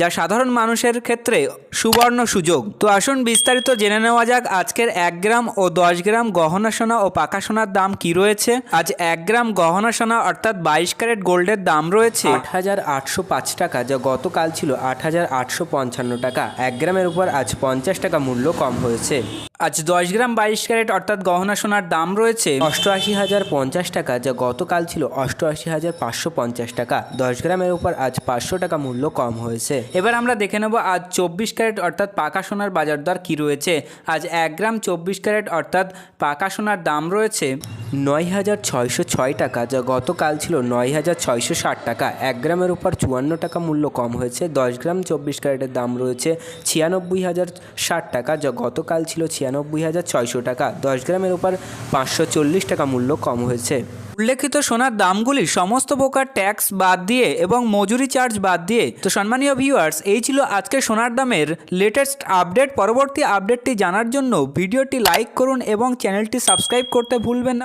যা সাধারণ মানুষের ক্ষেত্রে সুবর্ণ সুযোগ। তো আসুন বিস্তারিত জেনে নেওয়া যাক আজকের এক গ্রাম ও দশ গ্রাম গহনা সোনা ও পাকা সোনার দাম কি রয়েছে। আজ এক গ্রাম গহনা সোনা অর্থাৎ বাইশ ক্যারেট গোল্ডের দাম রয়েছে। আট হাজার আটশো পাঁচ টাকা, যা গতকাল ছিল আট হাজার আটশো পঞ্চান্ন টাকা। এক গ্রামের উপর আজ পঞ্চাশ টাকা মূল্য কম হয়েছে। আজ দশ গ্রাম বাইশ ক্যারেট অর্থাৎ গহনা সোনার দাম রয়েছে অষ্টআশি হাজার পঞ্চাশ টাকা, যা গতকাল ছিল অষ্টআশি হাজার পাঁচশো পঞ্চাশ টাকা। দশ গ্রামের উপর আজ পাঁচশো টাকা মূল্য কম হয়েছে। এবার আমরা দেখে নেব আজ চব্বিশ ক্যারেট অর্থাৎ পাকা সোনার বাজার দর কী রয়েছে। আজ এক গ্রাম চব্বিশ ক্যারেট অর্থাৎ পাকা সোনার দাম রয়েছে। নয় হাজার ছয়শো ছয় টাকা, যা গতকাল ছিল নয় হাজার ছয়শো ষাট টাকা। এক গ্রামের উপর চুয়ান্ন টাকা মূল্য কম হয়েছে। দশ গ্রাম চব্বিশ ক্যারেটের দাম রয়েছে ছিয়ানব্বই হাজার ষাট টাকা, যা গতকাল ছিল ছিয়ানব্বই হাজার ছয়শো টাকা। দশ গ্রামের উপর পাঁচশো চল্লিশ টাকা মূল্য কম হয়েছে। উল্লেখিত সোনার দামগুলি সমস্ত প্রকার ট্যাক্স বাদ দিয়ে এবং মজুরি চার্জ বাদ দিয়ে। তো সম্মানীয় ভিউয়ার্স, এই ছিল আজকে সোনার দামের লেটেস্ট আপডেট পরবর্তী আপডেটটি জানার জন্য ভিডিওটি লাইক করুন এবং চ্যানেলটি সাবস্ক্রাইব করতে ভুলবেন না।